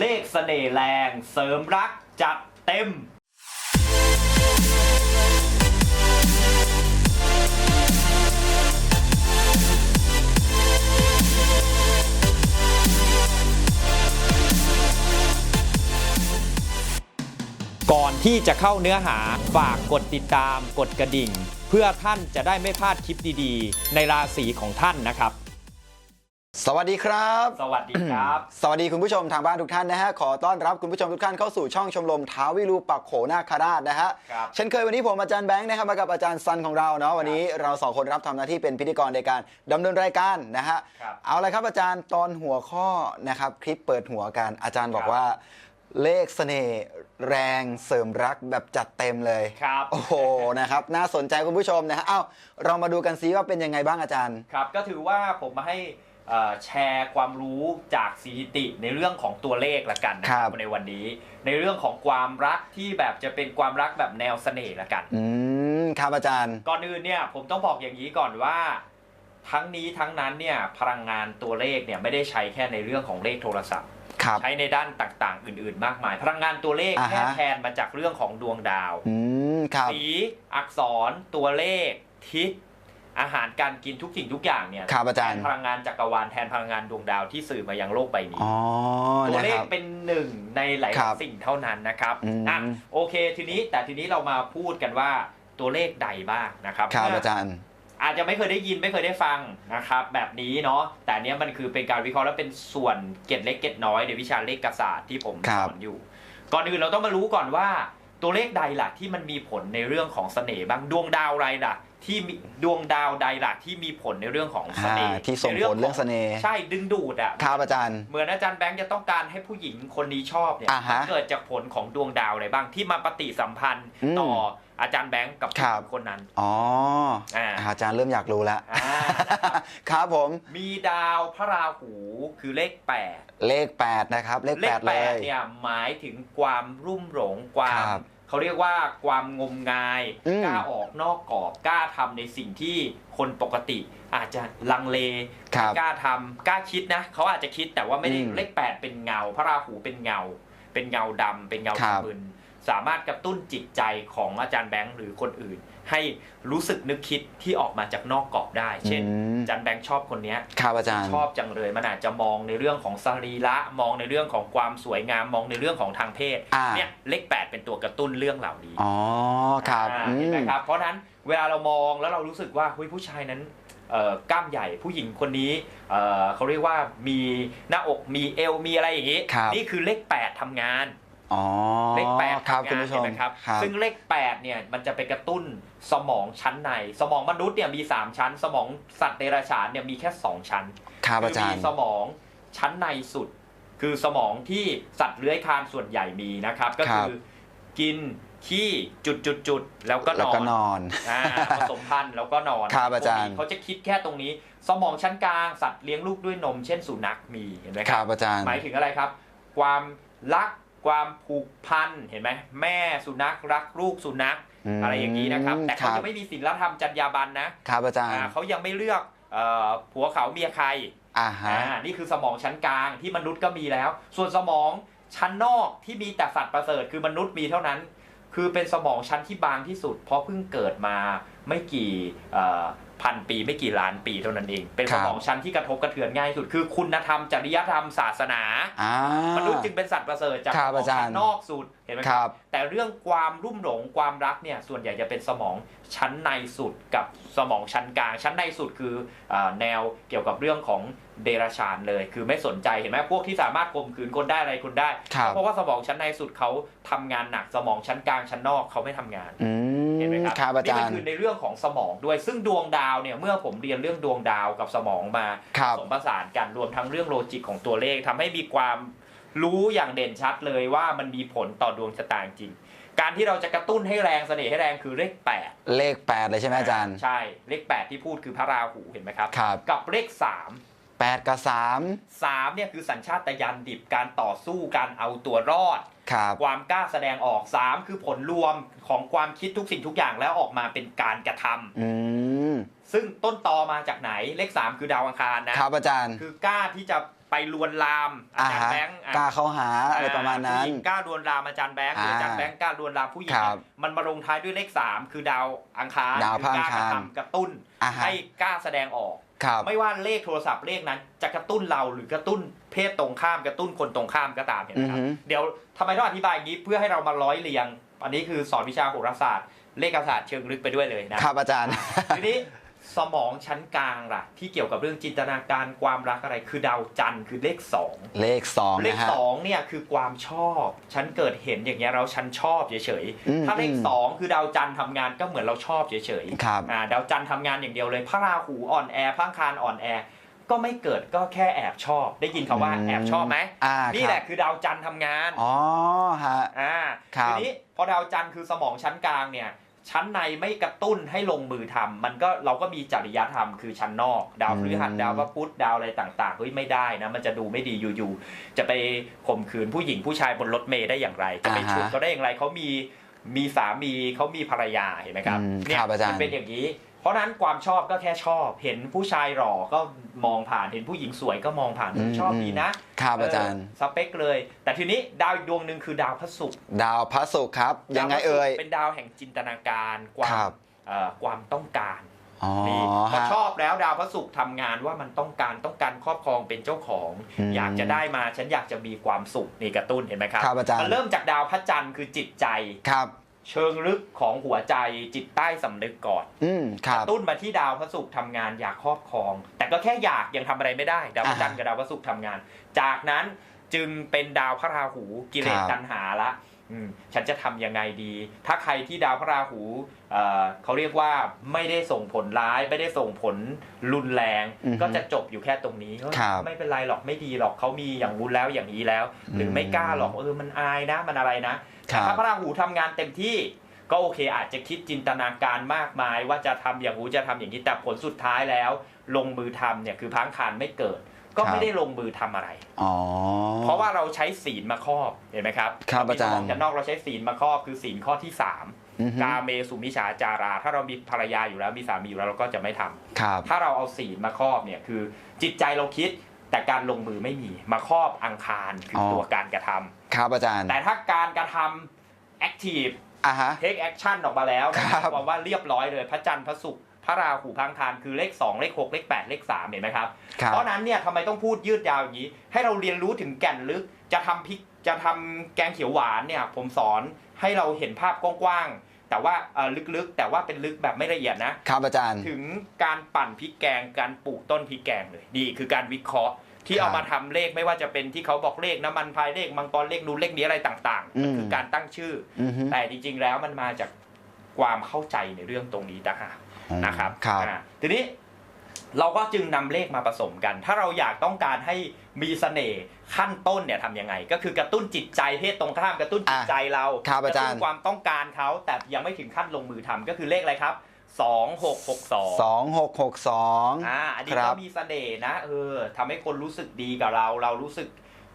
เลขเสน่ห์แรง เสริมรักจัดเต็มก่อนที่จะเข้าเนื้อหาฝากกดติดตามกดกระดิ่ง เพื่อท่านจะได้ไม่พลาดคลิปดีๆ ในราศีของท่านนะครับ สวัสดีครับ สวัสดีครับ สวัสดีคุณผู้ชมทางบ้านทุกท่านนะฮะ ขอต้อนรับคุณผู้ชมทุกท่านเข้าสู่ช่องชมรมท้าวิรูปักโขนาคราชนะฮะ ครับเช่นเคยวันนี้ผมอาจารย์แบงค์นะครับมากับอาจารย์ซันของเราเนาะวันนี้เราสองคนรับทำหน้าที่เป็นพิธีกรในการดำเนินรายการนะฮะ ครับเอาละครับอาจารย์ตอนหัวข้อนะครับคลิปเปิดหัวกันอาจารย์บอกครับ ว่า เลขเสน่ห์แรงเสริมรักแบบจัดเต็มเลยครับ โอ้โหนะครับน่าสนใจคุณผู้ชมนะฮะอ้าวเรามาดูกันซิว่าเป็นยังไงบ้างอาจารย์ ครับก็ถือว่าผมมาให้เอ่อ แชร์ความรู้จากสถิติในเรื่องของตัวเลขละกันนะคครัรับบในวันนี้ ในเรื่องของความรักที่แบบจะเป็นความรักแบบแนวเสน่ห์ละกันอืมครับอาจารย์ ก่อนอื่นเนี่ยผมต้องบอกอย่างนี้ก่อนว่าทั้งนี้ทั้งนั้นเนี่ยพลังงานตัวเลขเนี่ยไม่ได้ใช้แค่ในเรื่องของเลขโทรศัพท์ครับใช้ในด้านต่างๆ อื่น ๆ มากมาย พลังงานตัวเลขอ่าฮะแค่แทนมาจากเรื่องของดวงดาวอืมครับสีอักษรตัวเลขทิศ อาหารการกินทุกสิ่งทุกอย่างเนี่ยครับอาจารย์ แทนพลังงานจักรวาลแทนพลังงานดวงดาวที่สื่อมายังโลกใบนี้ อ๋อตัวนะเลคขรับ เป็นหนึ่งในหลายครับสิ่งเท่านั้นนะครับอืมอะโอเคทีนี้แต่ทีนี้เรามาพูดกันว่าตัวเลขใดบ้างนะครับครับเมื่อาจารย์ อาจจะไม่เคยได้ยินไม่เคยได้ฟังนะครับ แบบนี้เนาะแต่อันเนี้ยมันคือเป็นการวิเคราะห์และเป็นส่วนเกร็ดเล็กเกร็ดน้อยในวิชาเลขศาสตร์ที่ผมครัสบ อนอยู่ ก่อนอื่นเราต้องมารู้ก่อนว่า ตัวเลขใดล่ะที่มันมีผลในเรื่องของเสน่ห์บ้างดวงดาวอะไรล่ะ ที่มีดวงดาวใดล่ะที่มีผลในเรื่องของเสอ่าน่ห์ที่ส่งผลในเรื่องเสน่ห์ ใช่ดึงดูดอะครับอาจารย์ เหมือนอาจารย์แบงค์จะต้องการให้ผู้หญิงคนนี้ชอบเนี่ยอ่าฮะมันเกิดจากผลของดวงดาวอะไรบ้างที่มาปฏิสัมพันธ์อืมต่ออาจารย์แบงค์กับผู้ครัหบญิงคนนั้น อ๋ออ่า อาจารย์เริ่มอยากรู้แล้ว อ่านะครับ ครับผม มีดาวพระราหูคือเลขแปดเลข 8 นะครับ เลข เลข8 เลแปดย เนี่ยหมายถึงความรุ่มหลงความครับ เขาเรียกว่าความงมงายอืม กล้าออกนอกกรอบกล้าทำในสิ่งที่คนปกติ อาจจะลังเลครับ กล้าทำกล้าคิดนะเขาอาจจะคิดแต่ว่าไม่ได้อืมเลขแปดเป็นเงา พระราหูเป็นเงา เป็นเงาดำเป็นเงาครับ มึน สามารถกระตุ้นจิตใจของอาจารย์แบงค์หรือคนอื่น ให้รู้สึกนึกคิดที่ออกมาจากนอกกรอบได้ เช่นอืมอาจารย์แบงค์ชอบคนเนี้ยครับอาจารย์ชอบจังเลยมันอาจจะมองในเรื่องของสรีระมองในเรื่องของความสวยงามมองในเรื่องของทางเพศอ่าเนี่ยเลขแปดเป็นตัวกระตุ้นเรื่องเหล่านี้อ๋อครับอ่าอืเห็นไหมมครับเพราะฉะนั้นเวลาเรามองแล้วเรารู้สึกว่าเฮ้ยผู้ชายนั้นเอ่อกล้ามใหญ่ผู้หญิงคนนี้เอ่อเขาเรียกว่ามีหน้าอกมีเอวมีอะไรอย่างนี้ครับนี่คือเลขแปดทำงานอ๋อ เลขแปดครับทำคุณงานผู้ชเห็นมไหมครับครับ ซึ่งเลขแปดเนี่ยมันจะไปกระตุ้นสมองชั้นใน สมองมนุษย์เนี่ยมี3ชั้น สมองสัตว์เดรัจฉานเนี่ยมีแค่2ชั้นครับคือาจารมีย์สมองชั้นในสุด คือสมองที่สัตว์เลื้อยคลานส่วนใหญ่มีนะครับ ก็คือกินขี้จุดจุดจุดๆๆแล้วก็นแล้วอก็นนอนอ่าผสมพันธุ์แล้วก็นอนครับอาจารย์พวกนี้เขาจะคิดแค่ตรงนี้ สมองชั้นกลางสัตว์เลี้ยงลูกด้วยนม เช่นสุนัขมีเห็นไหมคครัรับบอาจารย์หมายถึงอะไรครับ ความรัก ความผูกพันเห็นไหมแม่สุนัขรักลูกสุนัขมอะไรอย่างนี้นะครับ แต่เขาครับยังไม่มีศีลธรรมจรรยาบรรณนะครับอาจารย์อ่าเขายังไม่เลือกเอ่อผัวเขาเมียใครอ่าฮะอ่านี่คือสมองชั้นกลางที่มนุษย์ก็มีแล้ว ส่วนสมองชั้นนอกที่มีแต่สัตว์ประเสริฐคือมนุษย์มีเท่านั้น คือเป็นสมองชั้นที่บางที่สุด เพราะเพิ่งเกิดมาไม่กี่เอ่อพันปีไม่กี่ล้านปีเท่านั้นเอง เป็นคสรับมองชั้นที่กระทบกระเทือนง่ายที่สุด คือคุณธรรมจริยธรรมศาสนาอ่ามนุษย์จึงเป็นสัตว์ประเสริฐจากคสรับมองอาจารย์ชั้นนอกสุดเห็นไหมคครัรับบแต่เรื่องความรุ่มหลงความรักเนี่ยส่วนใหญ่จะเป็นสมองชั้นในสุดกับสมองชั้นกลาง ชั้นในสุดคืออาแนวเกี่ยวกับเรื่องของ เดรัจฉานเลย คือไม่สนใจเห็นไหมพวกที่สามารถข่มขืนคนได้อะไรคนได้ครับเพราะว่าสมองชั้นในสุดเขาทำงานหนักสมองชั้นกลางชั้นนอกเขาไม่ทำงานอืเห็นไหมมครับครับอานี่จามัรย์คือในเรื่องของสมองด้วย ซึ่งดวงดาวเนี่ยเมื่อผมเรียนเรื่องดวงดาวกับสมองมาครับผสมผสานกันรวมทั้งเรื่องโลจิกของตัวเลขทำให้มีความรู้อย่างเด่นชัดเลยว่ามันมีผลต่อดวงชะตาจริงการที่เราจะกระตุ้นให้แรงเสน่ห์ให้แรงคือเลขแปดเลข 8 เลยใช่ไหมอาจารย์ ใช่เลขแปดที่พูดคือพระราหูเห็นไหมครับครับกับเลขสาม 8 กับสามเนี่ยคือสัญชาตญาณดิบการต่อสู้การเอาตัวรอด3ครับความกล้าแสดงออก 3 คือผลรวมของความคิดทุกสิ่งทุกอย่างแล้วออกมาเป็นการกระทำอืมซึ่งต้นตอมาจากไหนเลข 3 คือดาวอังคารนะ ครับอาจารย์คือกล้าที่จะไปไปลวนลามอาอ่าจารฮะย์แบงค์อะกล้าเข้าหาอะไรประมาณนั้น ผู้หญิงกล้าลวนลามอาจารย์แบงค์หรืออาอ่าจารย์แบงค์กล้าลวนลามผู้หญิงครับมันมาลงท้ายด้วยเลข 3 คือดาวอังคารดาวคือกล้าพระอังคารกระทำกระตุ้น อ่าฮะ ให้กล้าแสดงออกครับ ไม่ว่าเลขโทรศัพท์เลขนั้น จะกระตุ้นเราหรือกระตุ้นเพศตรงข้ามกระตุ้นคนตรงข้ามก็ตามเห็นไหมครับอือฮึเดี๋ยวทำไมต้องอธิบายอย่างนี้เพื่อให้เรามาร้อยเรียง อันนี้คือสอนวิชาโหราศาสตร์เลขศาสตร์เชิงลึกไปด้วยเลยนะครับอาจารย์ทีนี้ สมองชั้นกลางล่ะ ที่เกี่ยวกับเรื่องจินตนาการความรักอะไร คือดาวจันทร์คือเลขสองเลขสองเลขนะฮะ สองเนี่ยคือความชอบฉันเกิดเห็นอย่างเงี้ยเราฉันชอบเฉยอืมๆถ้าเลขอืมสองคือดาวจันทร์ทำงานก็เหมือนเราชอบเฉยๆครับ อ่าดาวจันทร์ทำงานอย่างเดียวเลยพระราหูอ่อนแอพระอังคารอ่อนแอ ก็ไม่เกิดก็แค่แอบชอบ ได้ยินคำว่าอืมแอบชอบไหมอ่านี่ครับแหละคือดาวจันทร์ทำงาน อ๋อฮะ อ่าครับทีนี้พอดาวจันทร์คือสมองชั้นกลางเนี่ย ชั้นในไม่กระตุ้นให้ลงมือทำมันก็เราก็มีจริยธรรมคือชั้นนอก ดาวพฤหัสดาวพระพุธดาวอะไรต่างๆเฮ้ยไม่ได้นะ มันจะดูไม่ดีอยู่ๆจะไปข่มขืนผู้หญิงผู้ชายบนรถเมล์ได้อย่างไร จะไปอ่าฮะฉุดเขาได้อย่างไรเขามีมีสามีเขามีภรรยาเห็นไหมครับอืมเนี่ยครับอาจารย์มันเป็นอย่างนี้ เพราะฉะนั้นความชอบก็แค่ชอบ เห็นผู้ชายหล่อก็มองผ่านเห็นผู้หญิงสวยก็มองผ่านอืมชอบดีนะครับอาจารย์เสเปคเลย แต่ทีนี้ดาวอีกดวงหนึ่งคือดาวพระศุกร์ดาวพระศุกร์ครับยังไงดาวพระศุกร์เอ่ยเป็นดาวแห่งจินตนาการควาครัมบเอ่อความต้องการอ๋อนี่พอฮะชอบแล้วดาวพระศุกร์ทำงานว่ามันต้องการต้องการครอบครองเป็นเจ้าของอืมอยากจะได้มาฉันอยากจะมีความสุขนี่กระตุ้นเห็นไหมครับครับอาจารย์มันเริ่มจากดาวพระจันทร์คือจิตใจครับ เชิงลึกของหัวใจจิตใต้สำนึกก่อนอืมคกรับ ระตุ้นมาที่ดาวพระศุกร์ทำงานอยากครอบครอง แต่ก็แค่อยากยังทำอะไรไม่ได้ ดาวพระจันทร์กับดาวพระศุกร์ทำงาน จากนั้นจึงเป็นดาวพระราหูกิเลสครับ ตัณหาละอืม ฉันจะทำยังไงดี ถ้าใครที่ดาวพระราหูเอ่อเขาเรียกว่าไม่ได้ส่งผลร้าย ไม่ได้ส่งผลรุนแรงอือฮึก็จะจบอยู่แค่ตรงนี้เฮ้ยครับไม่เป็นไรหรอกไม่ดีหรอกเขามีอย่างงู้นแล้วอย่างนี้แล้ว หรือไม่กล้าหรอกเออมันอายนะมันอะไรนะครัแต่บถ้าพระราหูทำงานเต็มที่ก็โอเคอาจจะคิดจินตนาการมากมาย ว่าจะทำอย่างหูจะทำอย่างนี้แต่ผลสุดท้ายแล้ว ลงมือทำเนี่ยคือพังคารไม่เกิด ก็ครับไม่ได้ลงมือทำอะไรอ๋อเพราะว่าเราใช้ศีลมาครอบเห็นไหมครับครับอาจารย์มีสมงจะนอกเราใช้ศีลมาครอบคือศีลข้อที่สามอือฮึกาเมสุมิชาจารา ถ้าเรามีภรรยาอยู่แล้วมีสามีอยู่แล้วเราก็จะไม่ทำครับถ้าเราเอาศีลมาครอบเนี่ยคือจิตใจเราคิดแต่การลงมือไม่มีมาครอบอังคารคือออตัวการกระทำครับอาจารย์ แต่ถ้าการกระทำ active อะฮะ take action ออกมาแล้วครับหมายความว่าเรียบร้อยเลยพระจันทร์พระศุกร์ พระราหูพังคารคือเลข 2 เลข 6 เลข 8 เลข 3 เห็นไหมครับ ครับ เพราะฉะนั้นเนี่ยทำไมต้องพูดยืดยาวอย่างนี้ ให้เราเรียนรู้ถึงแก่นลึกจะทำพริกจะทำแกงเขียวหวานเนี่ย ผมสอนให้เราเห็นภาพกว้างๆแต่ว่าเอ่อลึกๆ แต่ว่าเป็นลึกแบบไม่ละเอียดนะ ครับอาจารย์ ถึงการปั่นพริกแกงการปลูกต้นพริกแกงเลยนี่คือการวิเคราะห์ ที่ครับเอามาทำเลขไม่ว่าจะเป็นที่เขาบอกเลขน้ำมันพายเลขมังกรเลขนูนเลขนี้อะไรต่างๆมันอืมคือการตั้งชื่อ อือฮึแต่จริงๆแล้วมันมาจากความเข้าใจในเรื่องตรงนี้ต่างหาก นะครับครับ อ่าทีนี้เราก็จึงนำเลขมาผสมกัน ถ้าเราอยากต้องการให้มีเสน่ห์ขั้นต้นเนี่ยทำยังไง ก็คือกระตุ้นจิตใจเพศตรงข้ามกระตุ้นจิตใจเราครับกอาระจารตุ้นย์ความต้องการเขาแต่ยังไม่ถึงขั้นลงมือทำก็คือเลขอะไรครับสองหกหกสองสองหกหกสอง อ่าอันนี้ครัก็บมีเสน่ห์นะเออทำให้คนรู้สึกดีกับเรา เรารู้สึก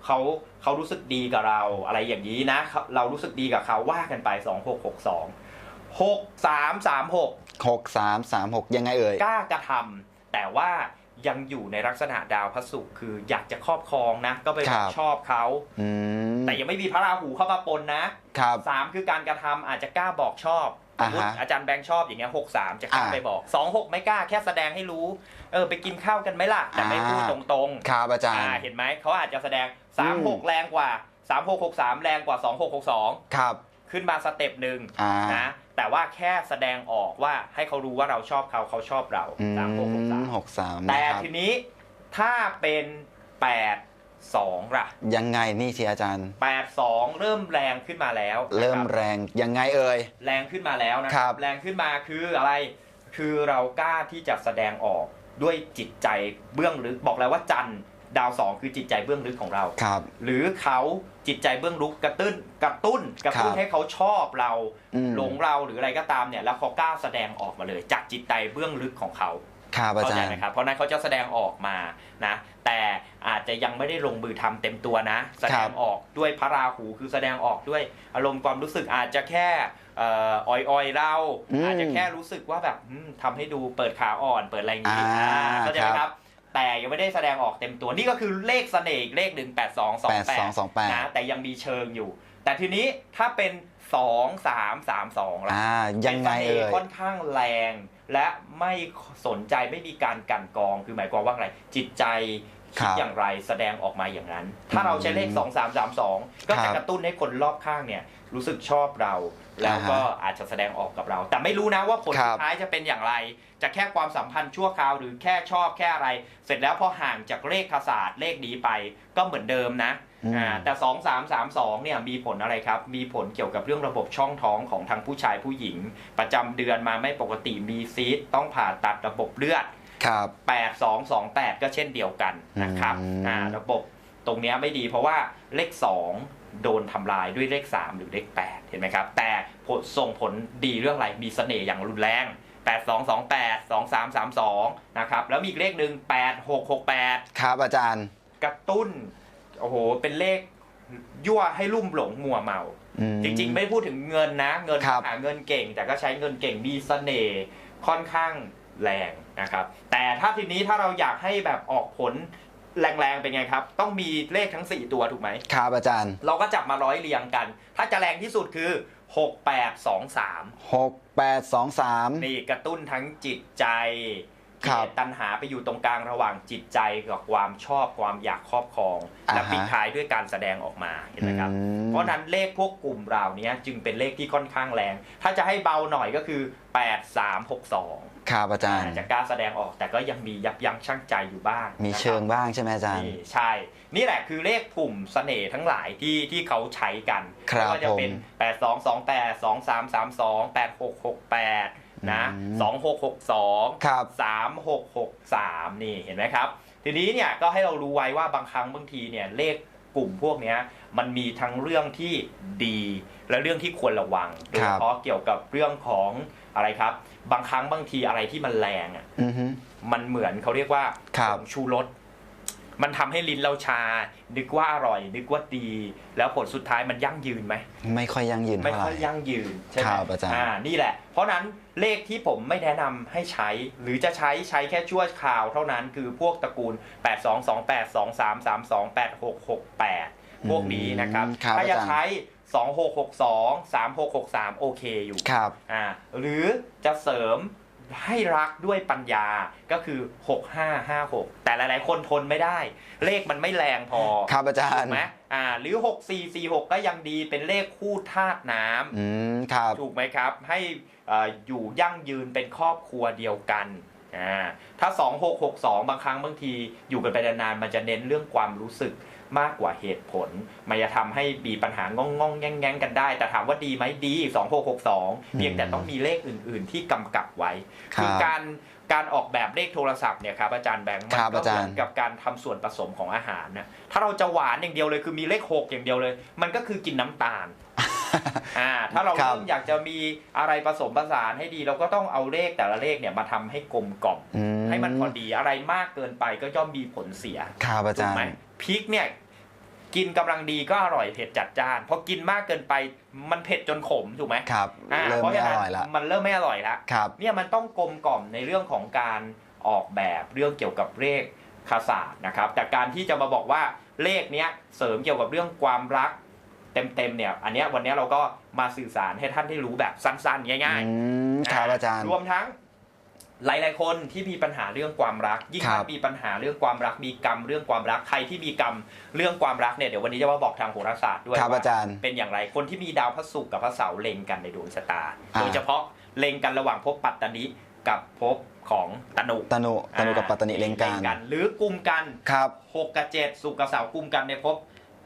เขาเขารู้สึกดีกับเรา อะไรอย่างนี้นะเขาเรารู้สึกดีกับเขาว่ากันไปส องหกหกสองหกสามสามหกหกสามสามหกยังไงเอ่ย กล้ากระทำแต่ว่ายังอยู่ในลักษณะดาวพระศุกร์คืออยากจะครอบครองนะ ก็ไปครับ ชอบเขา อืมแต่ยังไม่มีพระราหูเข้ามาปนนะครับ สามคือการกระทำอาจจะกล้าบอกชอบสอ่ามมติฮะอาจารย์แบงค์ชอบอย่างเงี้ยหกสามจะกล้าอ่าไปบอกสองหกไม่กล้าแค่แสดงให้รู้ เออไปกินข้าวกันไหมล่ะ แต่ไม่พูดอ่าตรงๆครับอาจารย์ อ่าเห็นไหมเขาอาจจะแสดงอืม3 6แรงกว่า3 6 6 3แรงกว่า2 6 6 2ครับ ขึ้นมาสเต็ปหนึ่งอ่านะแต่ว่าแค่แสดงออกว่าให้เขารู้ว่าเราชอบเขาเขาชอบเราอืม3 6 6หกสาม3แต่นะครับทีนี้ถ้าเป็น8 2ล่ะยังไงนี่สิอาจารย์8 2เริ่มแรงขึ้นมาแล้วนะครับเริ่มแรงยังไงเอ่ย แรงขึ้นมาแล้วนะครับแรงขึ้นมาคืออะไร คือเรากล้าที่จะแสดงออกด้วยจิตใจเบื้องลึกบอกแล้วว่าจันทร์ ดาวสองคือจิตใจเบื้องลึกของเรา ครับ หรือเขาจิตใจเบื้องลึกกระตุ้นกระตุ้นกระตุ้นครับให้เขาชอบเราอืม หลงเราหรืออะไรก็ตามเนี่ยแล้วเขากล้าแสดงออกมาเลย จากจิตใจเบื้องลึกของเขา ครับอาเข้าจาใจรย์ ไหมครับ เพราะนั้นเขาจะแสดงออกมานะ แต่อาจจะยังไม่ได้ลงมือทำเต็มตัวนะ แสดงออกด้วยพระราหูคือแสดงออกด้วยอารมณ์ความรู้สึกอาจจะแค่เอ่ออ่อยๆเรา อืมอาจจะแค่รู้สึกว่าแบบอืมทำให้ดูเปิดขาอ่อนเปิดอะไรอย่างนี้อ่าอ่าเข้าใจไหมคครัรับ บ แต่ยังไม่ได้แสดงออกเต็มตัวนี่ก็คือเลขเสน่ห์อีกเลขหนึ่งแปดสองสองแปด8228 นะแต่ยังมีเชิงอยู่ แต่ทีนี้ถ้าเป็นสองสามสามสองล่ะอ่ายังไงเป็นสเอ่น่ห์ยค่อนข้างแรง และไม่สนใจไม่มีการกลันกรองคือหมายความว่าอะไรจิตใจ ครัคิดบอย่างไรแสดงออกมาอย่างนั้น ถ้าเราใช้เลข 2 3 3 2 ก็ครัจะบกระตุ้นให้คนรอบข้างเนี่ยรู้สึกชอบเรา แล้วก็อ่าฮะอาจจะแสดงออกกับเรา แต่ไม่รู้นะว่าผลครัสุบดท้ายจะเป็นอย่างไร จะแค่ความสัมพันธ์ชั่วคราวหรือแค่ชอบแค่อะไร เสร็จแล้วพอห่างจากเลขคศาสตร์เลขนี้ไปก็เหมือนเดิมนะอืมอ่าแต่2 3 3 2เนี่ยมีผลอะไรครับ มีผลเกี่ยวกับเรื่องระบบช่องท้องของทั้งผู้ชายผู้หญิง ประจำเดือนมาไม่ปกติมีซีสต์ต้องผ่าตัดระบบเลือด ครับ8 2 2 8 ก็เช่นเดียวกันนะครับอืมอ่าระบบตรงเนี้ยไม่ดีเพราะว่าเลข 2 โดนทำลายด้วยเลข 3 หรือเลข 8 เห็นไหมครับ แต่ผลส่งผลดีเรื่องอะไรมีเสน่ห์อย่างรุนแรง 8 2 2 8 2 3 3 2 นะครับ แล้วมีอีกเลขหนึ่ง8 6 6 8 ครับอาจารย์ กระตุ้น โอ้โห เป็นเลขยั่วให้ลุ่มหลงมัวเมาอืมจริง ๆ ไม่ได้พูดถึงเงินนะ เงินครับหาเงินเก่ง แต่ก็ใช้เงินเก่งมีเสน่ห์ค่อนข้างแรง นะครับ แต่ถ้าทีนี้ถ้าเราอยากให้แบบออกผลแรงๆเป็นไงครับ ต้องมีเลขทั้ง 4 ตัวถูกไหมครับอาจารย์ เราก็จับมาร้อยเรียงกัน ถ้าจะแรงที่สุดคือ 6823หกแปดสองสามนี่กระตุ้นทั้งจิตใจครับกิเลสตัณหาไปอยู่ตรงกลางระหว่างจิตใจกับความชอบความอยากครอบครอง และอ่าฮะปิดท้ายด้วยการแสดงออกมาเห็นไหมครับอืมเพราะฉะนั้นเลขพวกกลุ่มเหล่านี้จึงเป็นเลขที่ค่อนข้างแรง ถ้าจะให้เบาหน่อยก็คือ 8362 ครับอาจารย์อาจจะกล้าแสดงออกแต่ก็ยังมียับยั้งชั่งใจอยู่บ้าง มีนะครับเชิงบ้างใช่ไหมอาจารย์นี่ใช่ นี่แหละคือเลขกลุ่มเสน่ห์ทั้งหลายที่ที่เขาใช้กันครับไม่ว่าจะเป็นผม8 2 2 8 2 3 3 2 8 6 6 8นะอืม2 6 6 2ครับ3 6 6 3 นี่เห็นไหมครับ ทีนี้เนี่ยก็ให้เรารู้ไว้ว่าบางครั้งบางทีเนี่ยเลขกลุ่มพวกเนี้ยมันมีทั้งเรื่องที่ดีและเรื่องที่ควรระวังโดยเฉพาะเกี่ยวกับเรื่องของอะไรครับ บางครั้งบางทีอะไรที่มันแรงอะอือฮึมันเหมือนเขาเรียกว่าครับผงชูรสมันทำให้ลิ้นเราชา นึกว่าอร่อย นึกว่าดี แล้วผลสุดท้ายมันยั่งยืนไหม ไม่ค่อยยั่งยืนไม่เท่าไหค่อยร่ยั่งยืนใช่ไหมครับอาจารย์นี่แหละ เพราะนั้นเลขที่ผมไม่แนะนำให้ใช้ หรือจะใช้ใช้แค่ชั่วคราวเท่านั้น คือพวกตระกูล 8 2 2 8 2 3 3 2 8 6 6 8 พวกนี้นะครับอืมครับถ้าจะอาจารย์ ใช้ 2 6 6 2 3 6 6 3 โอเคอยู่ ครับ อ่าหรือจะเสริมให้รักด้วยปัญญาก็คือ 6556 แต่หลาย ๆ คนทนไม่ได้ เลขมันไม่แรงพอครับอาจารถูย์กไหมอ่าหรือ 6446 ก็ยังดีเป็นเลขคู่ธาตุน้ำ อืมครับ ถูกไหมครับ ให้เอ่ออยู่ยั่งยืนเป็นครอบครัวเดียวกันอ่าถ้า 2662 บางครั้งบางทีอยู่กันไปนานๆมันจะเน้นเรื่องความรู้สึก มากกว่าเหตุผล มันจะทำให้มีปัญหางองๆแง่งๆกันได้ แต่ถามว่าดีไหมดี 2662 เพียงแต่ต้องมีเลขอื่น ๆ ที่กำกับไว้ครับคือการการออกแบบเลขโทรศัพท์เนี่ยครับอาจารย์แบงค์มัครับก็อาจารย์เหมือนกับการทำส่วนผสมของอาหารนะถ้าเราจะหวานอย่างเดียวเลยคือมีเลขหกอย่างเดียวเลย มันก็คือกินน้ำตาลอ่าถ้าเราครับเริ่มอยากจะมีอะไรผสมผสานให้ดี เราก็ต้องเอาเลขแต่ละเลขเนี่ยมาทำให้กลมกล่อมอืให้มันพอดีอะไรมากเกินไปก็ย่อมมีผลเสียครับอาถูจากรไหมย์ พริกเนี่ยกินกำลังดีก็อร่อยเผ็ดจัดจ้านพอกินมากเกินไปมันเผ็ดจนขมถูกไหมครับอ่าเริ่มเพราะไม่ฉะอนั้นร่อยละมันเริ่มไม่อร่อยละครับเนี่ยมันต้องกลมกล่อมในเรื่องของการออกแบบเรื่องเกี่ยวกับเลขคศาสตร์นะครับ แต่การที่จะมาบอกว่าเลขเนี้ยเสริมเกี่ยวกับเรื่องความรักเต็มๆเนี่ยอันเนี้ยวันเนี้ยเราก็มาสื่อสารให้ท่านได้รู้แบบสั้นๆง่ายอืมๆครับอาจารย์รวมทั้ง หลาย ๆ คนที่มีปัญหาเรื่องความรัก ยิ่งครับถ้ามีปัญหาเรื่องความรัก มีกรรมเรื่องความรัก ใครที่มีกรรมเรื่องความรักเนี่ยเดี๋ยววันนี้จะมาบอกทางโหราศาสตร์ด้วยครับว่าอาจารย์เป็นอย่างไรคนที่มีดาวพระศุกร์กับพระเสาร์เล็งกันในดวงชะตาอ่าโดยเฉพาะเล็งกันระหว่างภพปัตตนิกับภพของตนุตนุตนุกับปัตตนิเลงการหรือกลุ่มกันครับหกกับเจ็ดศุกร์กับเสาร์กลุ่มกันในภพ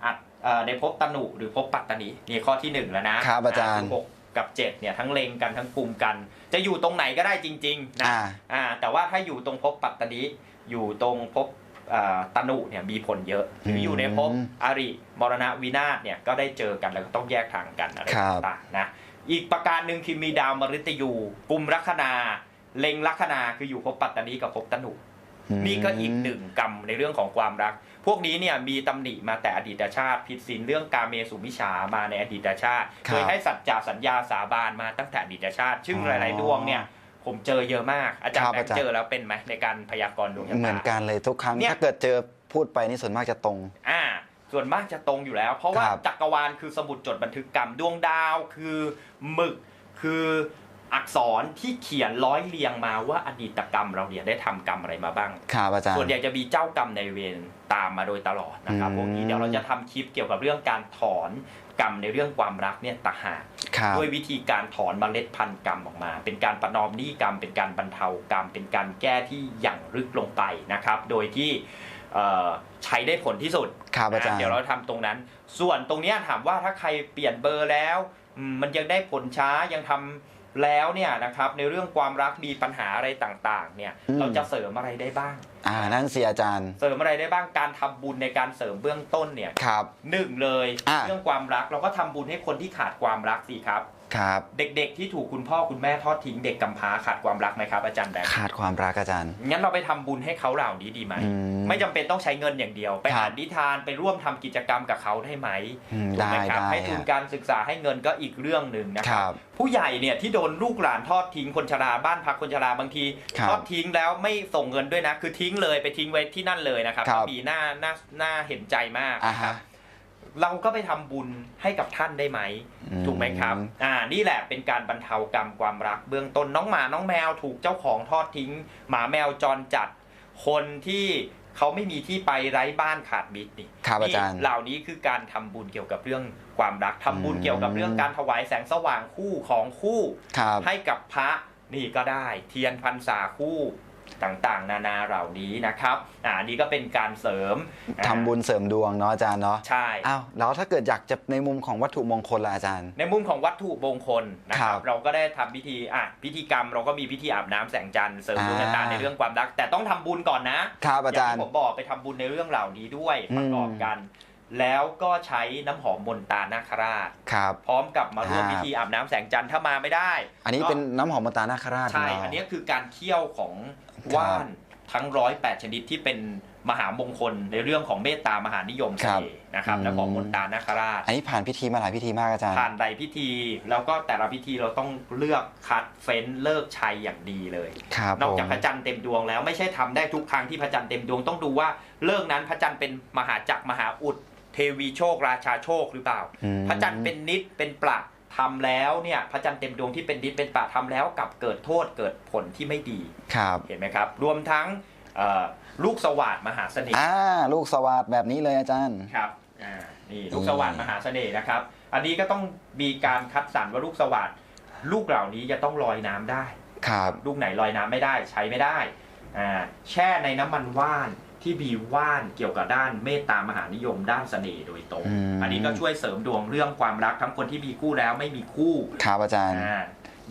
อัดเอ่อในภพตนุหรือภพปัตตนินี่ข้อที่หนึ่งแล้วนะครับอาจารย์คืหก กับเจ็ดเนี่ยทั้งเล็งกันทั้งกลุ่มกัน จะอยู่ตรงไหนก็ได้จริงๆนะอ่าอ่าแต่ว่าถ้าอยู่ตรงภพปัตตนิอยู่ตรงภพเอ่อตนุเนี่ยมีผลเยอะหรืออยู่ในภพอืมอริมรณะวินาศเนี่ยก็ได้เจอกันแล้วก็ต้องแยกทางกันอะไรครับต่างๆนะอีกประการหนึ่งคือมีดาวมฤตยูกุมลัคนาเล็งลัคนาคืออยู่ภพปัตตนิกับภพตนุนี่ก็อีกหนึ่งกรรมในเรื่องของความรัก พวกนี้เนี่ยมีตำหนิมาแต่อดีตชาติ ผิดศีลเรื่องกาเมสุมิชามาในอดีตชาติครับเคยให้สัจจาสัญญาสาบานมาตั้งแต่อดีตชาติ ซึ่งอ๋หอลาย ๆ ดวงเนี่ยผมเจอเยอะมาก อาจารครัย์บแบงอาจารย์ค์เจอแล้วเป็นไหมในการพยากรณ์ดวงชะตาเหมือนกันเลยทุกครั้งเนี่ยถ้าเกิดเจอพูดไปนี่ส่วนมากจะตรง อ่า ส่วนมากจะตรงอยู่แล้ว เพราะว่าครับจักรวาลคือสมุดจดบันทึกกรรมดวงดาวคือหมึกคือ อักษรที่เขียนร้อยเรียงมาว่าอดีตกรรมเราเนี่ยได้ทำกรรมอะไรมาบ้างครับอาจารย์ส่วนใหญ่จะมีเจ้ากรรมในายเวรตามมาโดยตลอดนะครับอืมพวกนี้เดี๋ยวเราจะทำคลิปเกี่ยวกับเรื่องการถอนกรรมในเรื่องความรักเนี่ยต่างหากครับด้วยวิธีการถอนเมล็ดพันธุ์กรรมออกมา เป็นการประนอมหนี้กรรม เป็นการบรรเทากรรม เป็นการแก้ที่อย่างลึกลงไปนะครับ โดยที่เอ่อใช้ได้ผลที่สุดครับอาจารย์เดี๋ยวเราทำตรงนั้น ส่วนตรงเนี้ยถามว่าถ้าใครเปลี่ยนเบอร์แล้วอืมมันยังได้ผลช้ายังทำ แล้วเนี่ยนะครับในเรื่องความรักมีปัญหาอะไรต่างๆเนี่ยอืม เราจะเสริมอะไรได้บ้าง อ่านั่นสิอาจารย์ เสริมอะไรได้บ้างการทำบุญในการเสริมเบื้องต้นเนี่ยครับ หนึ่งเลยอะ เรื่องความรักเราก็ทำบุญให้คนที่ขาดความรักสิครับ ครับ เด็กๆที่ถูกคุณพ่อคุณแม่ทอดทิ้งเด็กกำพร้าขาดความรักไหมครับอาจารย์แบงค์ขาดความรักอาจารย์ งั้นเราไปทำบุญให้เขาเหล่านี้ดีไหม อืมไม่จำเป็นต้องใช้เงินอย่างเดียว ไปครับอ่านนิทานไปร่วมทำกิจกรรมกับเขาได้ไหมอืมถูกไหมครับได้ให้ทุนได้การศึกษาให้เงินก็อีกเรื่องหนึ่งนะคครัรับ บ ผู้ใหญ่เนี่ยที่โดนลูกหลานทอดทิ้งคนชราบ้านพักคนชราบางที ครับทอดทิ้งแล้วไม่ส่งเงินด้วยนะ คือทิ้งเลยไปทิ้งไว้ที่นั่นเลยนะครับครับมีหน้าหน้าหน้าเห็นใจมากอ่านะครัฮะบ เราก็ไปทำบุญให้กับท่านได้ไหมอืมถูกไหมครับ อ่า นี่แหละเป็นการบรรเทากรรมความรัก เบื้องต้นน้องหมาน้องแมวถูกเจ้าของทอดทิ้ง หมาแมวจรจัด คนที่เขาไม่มีที่ไปไร้บ้านขาดมิตรนี่ครับอานี่จารย์เหล่านี้คือการทำบุญเกี่ยวกับเรื่องความรักทำบุญอืมเกี่ยวกับเรื่องการถวายแสงสว่างคู่ของคู่ครับให้กับพระนี่ก็ได้ เทียนพรรษาคู่ ต่างๆ นานาเหล่านี้นะครับอ่านี่ก็เป็นการเสริมทำบุญเสริมดวงเนาะอาจารย์เนาะใช่อ้าวแล้วถ้าเกิดอยากจะในมุมของวัตถุมงคลล่ะอาจารย์ ในมุมของวัตถุมงคลนะคครัรับบเราก็ได้ทำพิธีอะพิธีกรรมเราก็มีพิธีอาบน้ำแสงจันทร์เสริมดวงชะตาอ่าในเรื่องความรัก แต่ต้องทำบุญก่อนนะครับอาจารย์ย่งที่ผมบอกไปทำบุญในเรื่องเหล่านี้ด้วยอืมประกอบกันแล้วก็ใช้น้ำหอมมนตานาคราชครับพร้อมกับมาร่วมอ่าพิธีอาบน้ำแสงจันทร์ถ้ามาไม่ได้ อันนี้ก็เป็นน้ำหอมมนตานาคราชใช่ของเราอันนี้คือการเคี่ยวของ ว่านทั้งร้อยแปดชนิดที่เป็นมหามงคลในเรื่องของเมตตามหานิยมเสครับน่ห์นะครับอืมและของมนตานาคราช อันนี้ผ่านพิธีมาหลายพิธีมากอาจารย์ ผ่านใดพิธี แล้วก็แต่ละพิธีเราต้องเลือกคัดเฟ้นเลิกชัยอย่างดีเลยครับนอกผมจากพระจันทร์เต็มดวงแล้วไม่ใช่ทำได้ทุกครั้งที่พระจันทร์เต็มดวงต้องดูว่าเลิกนั้นพระจันทร์เป็นมหาจักรมหาอุดเทวีโชคราชาโชคหรือเปล่าอืมพระจันทร์เป็นนิดเป็นปลัก ทำแล้วเนี่ยพระจันทร์เต็มดวงที่เป็นนิดเป็นปลักทำแล้วกลับเกิดโทษเกิดผลที่ไม่ดีครับเห็นไหมครับ รวมทั้งเอ่อลูกสวัสดมหาเสน่ห์อ่าลูกสวัสดแบบนี้เลยอาจารย์ครับอ่านี่ลูกสวัสดมหาเสน่ห์นะครับ อันนี้ก็ต้องมีการคัดสรรว่าลูกสวัสดลูกเหล่านี้จะต้องลอยน้ำได้ครับลูกไหนลอยน้ำไม่ได้ใช้ไม่ได้อ่าแช่ในน้ำมันว่าน ที่มีว่านเกี่ยวกับด้านเมตตามหานิยมด้านเสน่ห์โดยตรง อืม อันนี้ก็ช่วยเสริมดวงเรื่องความรักทั้งคนที่มีคู่แล้วไม่มีคู่ครับอาจารย์ อ่า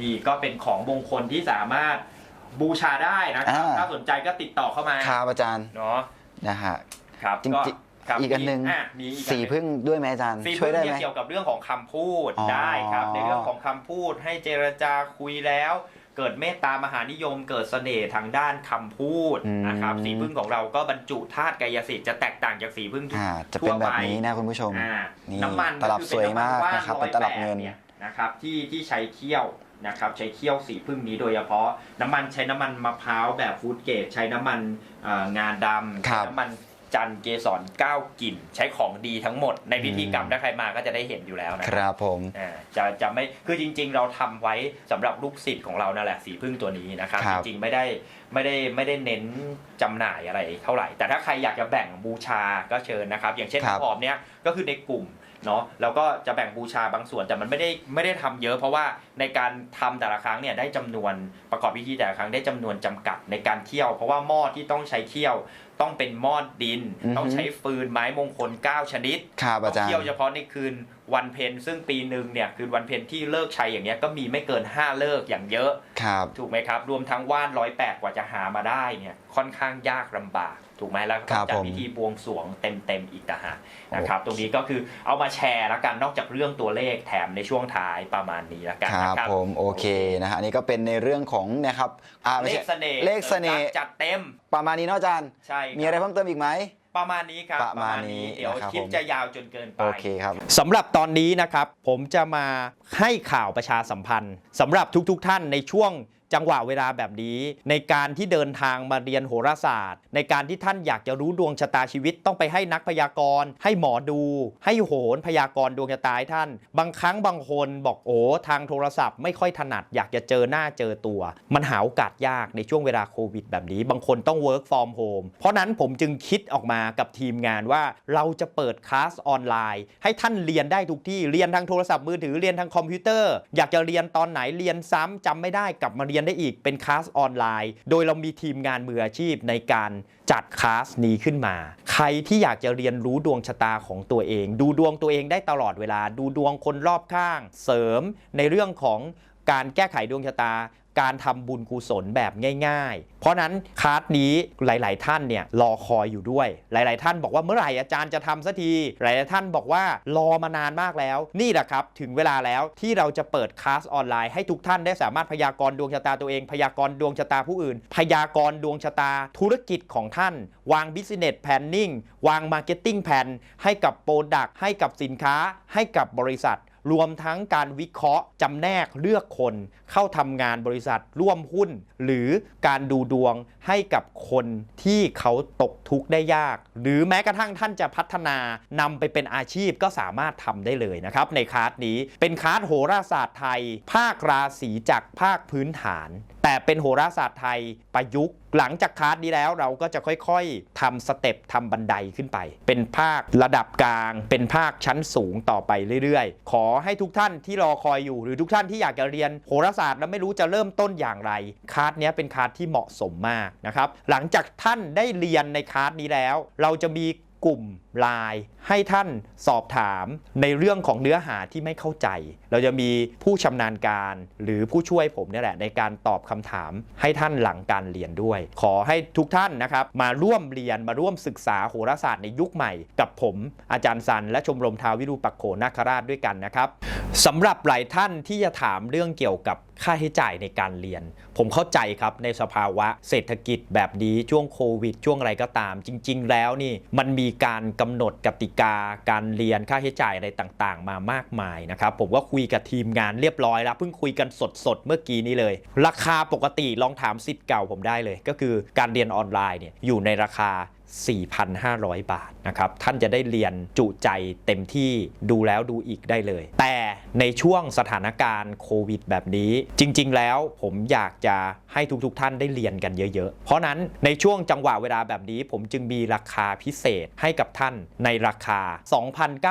นี่ก็เป็นของมงคลที่สามารถบูชาได้นะครับอ่า ถ้าสนใจก็ติดต่อเข้ามาครับอาจารย์เนาะนะฮะ ครับจริงๆก็ครับอีกอันหนึ่งมีะมีอีกอันหสีนึ่งพึ่งด้วยไหมอาจารย์ สีช่วยได้พึ่งไหมเนี่ยเกี่ยวกับเรื่องของคำพูดอ๋อได้ครับ ในเรื่องของคำพูดให้เจรจาคุยแล้ว เกิดเมตตามหานิยม เกิดเสน่ห์ทางด้านคำพูดอืมนะครับสีพึ่งของเราก็บรรจุธาตุกายสิทธิ์จะแตกต่างจากสีพึ่งอ่าจะเป็นแบบนี้นะคุณผู้ชมอ่านี่น้ำมันตลับก็คือสวยมากเป็นะครับำเป็นตลับเงินยนะครับที่ที่ใช้เคี่ยวนะครับใช้เคี่ยวสีพึ่งนี้โดยเฉพาะ น้ำมันใช้น้ำมันมะพร้าวแบบฟู้ดเกรดใช้น้ำมันเอ่องาดำครับใช้น้ำมัน จันทร์เกสรเก้ากลิ่น ใช้ของดีทั้งหมด ในพิธีกรรมอืมถ้าใครมาก็จะได้เห็นอยู่แล้วนะคครับรับผม อ่าจะจะไม่คือจริง ๆ เราทำไว้สำหรับลูกศิษย์ของเรานั่นแหละสีพึ่งตัวนี้นะครับครัจบริง ๆ ไม่ได้ไม่ได้ไม่ได้เน้นจำหน่ายอะไรเท่าไหร่ แต่ถ้าใครอยากจะแบ่งบูชาก็เชิญนะครับ อย่างเช่นครับ น้ำหอมเนี้ยก็คือในกลุ่ม เนาะแล้วก็จะแบ่งบูชาบางส่วนแต่มันไม่ได้ไม่ได้ทำเยอะ เพราะว่าในการทำแต่ละครั้งเนี่ยได้จำนวนประกอบพิธีแต่ละครั้งได้จำนวนจำกัดในการเคี่ยว เพราะว่าหม้อที่ต้องใช้เคี่ยวต้องเป็นหม้อดินอือฮึต้องใช้ฟืนไม้มงคล 9 ชนิดครับต้อาองจารย์เที่ยวเฉพาะในคืนวันเพ็ญซึ่งปีหนึ่งเนี่ยคืนวันเพ็ญที่เลิกใช้อย่างเงี้ยก็มีไม่เกิน 5 เลิกอย่างเยอะครับถูกไหมครับ รวมทั้งว่านร้อยแปดกว่าจะหามาได้เนี่ยค่อนข้างยากลำบาก ถูกไหมแล้วก็ครับจัดผม พิธีบวงสรวงเต็มๆอีกต่างหากนะครับ ตรงนี้ก็คือเอามาแชร์แล้วกันนอกจากเรื่องตัวเลขแถมในช่วงท้ายประมาณนี้แล้วกันครันะบครับ ผมโอเคนะฮะอันนี้ก็เป็นในเรื่องของเนะครับอ่าไม่เลใช่ขเสน่ห์เลขเสน่ห์จัดเต็มประมาณนี้เนาะอาจารย์ ใช่คบ มีอะไรเพิ่มเติมอีกไหม ประมาณนี้ครับประมาณนี้เดี๋ยวนะครับคลิปผม จะยาวจนเกินไป โอเคครับ สำหรับตอนนี้นะครับ ผมจะมาให้ข่าวประชาสัมพันธ์สำหรับทุกๆทท่านในช่วง จังหวะเวลาแบบนี้ ในการที่เดินทางมาเรียนโหราศาสตร์ ในการที่ท่านอยากจะรู้ดวงชะตาชีวิตต้องไปให้นักพยากรณ์ ให้หมอดู ให้โหนพยากรณ์ดวงชะตาให้ท่าน บางครั้งบางคนบอกโอ้ทางโทรศัพท์ไม่ค่อยถนัดอยากจะเจอหน้าเจอตัว มันหาโอกาสยากในช่วงเวลาโควิดแบบนี้ บางคนต้อง work from home เพราะนั้นผมจึงคิดออกมากับทีมงานว่าเราจะเปิดคลาสออนไลน์ ให้ท่านเรียนได้ทุกที่เรียนทางโทรศัพท์มือถือเรียนทางคอมพิวเตอร์ อยากจะเรียนตอนไหนเรียนซ้ำจำไม่ได้กลับมาเรียนได้อีกเป็นคลาสออนไลน์ โดยเรามีทีมงานมืออาชีพในการจัดคลาสนี้ขึ้นมา ใครที่อยากจะเรียนรู้ดวงชะตาของตัวเอง ดูดวงตัวเองได้ตลอดเวลา ดูดวงคนรอบข้าง เสริมในเรื่องของการแก้ไขดวงชะตา การทำบุญกุศลแบบง่าย ๆ เพราะนั้นคลาสนี้หลาย ๆ ท่านเนี่ยรอคอยอยู่ด้วย หลาย ๆ ท่านบอกว่าเมื่อไหร่อาจารย์จะทำสักที หลาย ๆ ท่านบอกว่ารอมานานมากแล้ว นี่แหละครับ ถึงเวลาแล้วที่เราจะเปิดคลาสออนไลน์ให้ทุกท่านได้สามารถพยากรณ์ดวงชะตาตัวเอง พยากรณ์ดวงชะตาผู้อื่น พยากรณ์ดวงชะตาธุรกิจของท่าน วาง business planning วาง marketing plan ให้กับโปรดักต์ให้กับสินค้า ให้กับบริษัท รวมทั้งการวิเคราะห์จำแนกเลือกคนเข้าทำงานบริษัทร่วมหุ้น หรือการดูดวงให้กับคนที่เขาตกทุกข์ได้ยาก หรือแม้กระทั่งท่านจะพัฒนานำไปเป็นอาชีพก็สามารถทำได้เลยนะครับ ในคาร์ดนี้เป็นคาร์ดโหราศาสตร์ไทย ภาคราศีจากภาคพื้นฐาน แต่เป็นโหราศาสตร์ไทยประยุกต์ หลังจากคลาสนี้แล้วเราก็จะค่อยๆทำสเต็ปทำบันไดขึ้นไป เป็นภาคระดับกลาง เป็นภาคชั้นสูงต่อไปเรื่อยๆ ขอให้ทุกท่านที่รอคอยอยู่ หรือทุกท่านที่อยากจะเรียนโหราศาสตร์แล้วไม่รู้จะเริ่มต้นอย่างไรคลาสเนี้เป็นคลาสที่เหมาะสมมากนะครับ หลังจากท่านได้เรียนในคลาสนี้แล้ว เราจะมี กลุ่มไลน์ให้ท่านสอบถามในเรื่องของเนื้อหาที่ไม่เข้าใจ เราจะมีผู้ชำนาญการหรือผู้ช่วยผมเนี่ยแหละในการตอบคำถามให้ท่านหลังการเรียนด้วย ขอให้ทุกท่านนะครับมาร่วมเรียนมาร่วมศึกษาโหราศาสตร์ในยุคใหม่ กับผมอาจารย์สัน และชมรมทาวิรูปักโขนาคราชด้วยกันนะครับสำหรับหลายท่านที่จะถามเรื่องเกี่ยวกับค่าใช้จ่ายในการเรียน ผมเข้าใจครับในสภาวะเศรษฐกิจแบบนี้ช่วงโควิด ช่วงอะไรก็ตาม จริง ๆ แล้วนี่มันมีการกำหนดกติกาการเรียนค่าใช้จ่ายอะไรต่างๆ มามากมายนะครับผมก็คุยกับทีมงานเรียบร้อยแล้วเพิ่งคุยกันสดๆเมื่อกี้นี้เลย ราคาปกติลองถามสิทธิ์เก่าผมได้เลย ก็คือการเรียนออนไลน์เนี่ยอยู่ในราคา 4,500 บาทนะครับ ท่านจะได้เรียนจุใจเต็มที่ดูแล้วดูอีกได้เลย แต่ในช่วงสถานการณ์โควิดแบบนี้ จริง ๆ แล้วผมอยากจะให้ทุกๆท่านได้เรียนกันเยอะ ๆ เพราะนั้นในช่วงจังหวะเวลาแบบนี้ ผมจึงมีราคาพิเศษให้กับท่านในราคา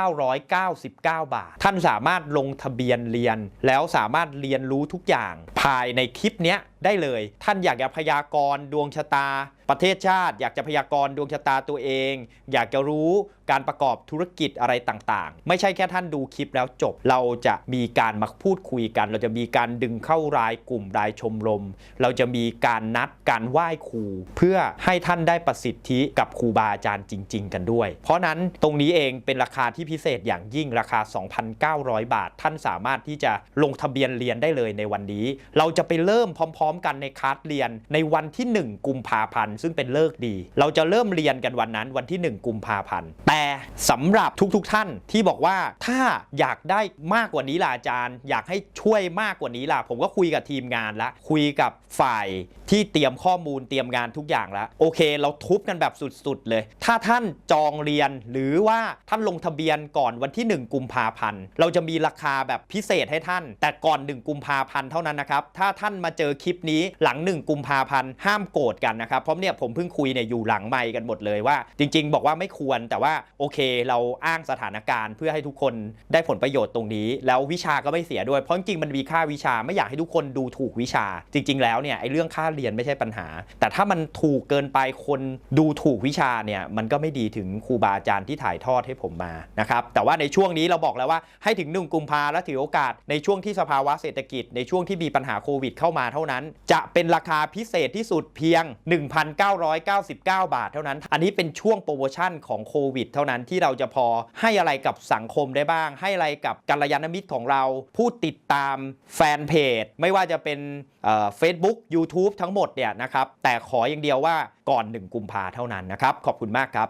2,999 บาท ท่านสามารถลงทะเบียนเรียนแล้วสามารถเรียนรู้ทุกอย่างภายในคลิปเนี้ย ได้เลย ท่านอยากจะพยากรณ์ดวงชะตา ประเทศชาติ อยากจะพยากรณ์ดวงชะตาตัวเอง อยากจะรู้ การประกอบธุรกิจอะไรต่างๆ ไม่ใช่แค่ท่านดูคลิปแล้วจบ เราจะมีการมาพูดคุยกัน เราจะมีการดึงเข้ารายกลุ่มรายชมรม เราจะมีการนัดการไหว้ครูเพื่อให้ท่านได้ประสิทธิกับครูบาอาจารย์จริง ๆ กันด้วย เพราะนั้นตรงนี้เองเป็นราคาที่พิเศษอย่างยิ่งราคา 2,900 บาท ท่านสามารถที่จะลงทะเบียนเรียนได้เลยในวันนี้ เราจะไปเริ่มพร้อม ๆ กันในคลาสเรียนในวันที่ 1 กุมภาพันธ์ซึ่งเป็นเลิกดี เราจะเริ่มเรียนกันวันนั้นวันที่ 1 กุมภาพันธ์แต่สำหรับทุกๆท่านที่บอกว่าถ้าอยากได้มากกว่านี้ล่ะอาจารย์ อยากให้ช่วยมากกว่านี้ล่ะ ผมก็คุยกับทีมงานละคุยกับฝ่ายที่เตรียมข้อมูลเตรียมงานทุกอย่างแล้วโอเค เราทุบกันแบบสุดๆเลย ถ้าท่านจองเรียนหรือว่าท่านลงทะเบียนก่อนวันที่ 1 กุมภาพันธ์เราจะมีราคาแบบพิเศษให้ท่าน แต่ก่อน 1 กุมภาพันธ์เท่านั้นนะครับถ้าท่านมาเจอคลิปนี้หลัง 1 กุมภาพันธ์ห้ามโกรธกันนะครับเพราะเนี่ยผมเพิ่งคุยเนี่ยอยู่หลังไมค์กันหมดเลยว่า จริง ๆ บอกว่าไม่ควรแต่ว่าโอเค เราอ้างสถานการณ์เพื่อให้ทุกคนได้ผลประโยชน์ตรงนี้ แล้ววิชาก็ไม่เสียด้วยเพราะจริงมันมีค่าวิชาไม่อยากให้ทุกคนดูถูกวิชา จริง ๆ แล้วเนี่ยไอ้เรื่องค่าเรียนไม่ใช่ปัญหา แต่ถ้ามันถูกเกินไปคนดูถูกวิชาเนี่ยมันก็ไม่ดีถึงครูบาอาจารย์ที่ถ่ายทอดให้ผมมานะครับแต่ว่าในช่วงนี้เราบอกแล้วว่าให้ถึง1กุมภาแล้วถือโอกาสในช่วงที่สภาวะเศรษฐกิจในช่วงที่มีปัญหาโควิดเข้ามาเท่านั้น จะเป็นราคาพิเศษที่สุดเพียง 1,999 บาทเท่านั้น อันนี้เป็นช่วงโปรโมชั่นของโควิดเท่านั้นที่เราจะพอให้อะไรกับสังคมได้บ้าง ให้อะไรกับกัลยาณมิตรของเรา ผู้ติดตามแฟนเพจ ไม่ว่าจะเป็นเฟซบุ๊กยูทูบทั้งหมดเนี่ยนะครับแต่ขออย่างเดียวว่าก่อน 1 กุมภาเท่านั้นนะครับ ขอบคุณมากครับ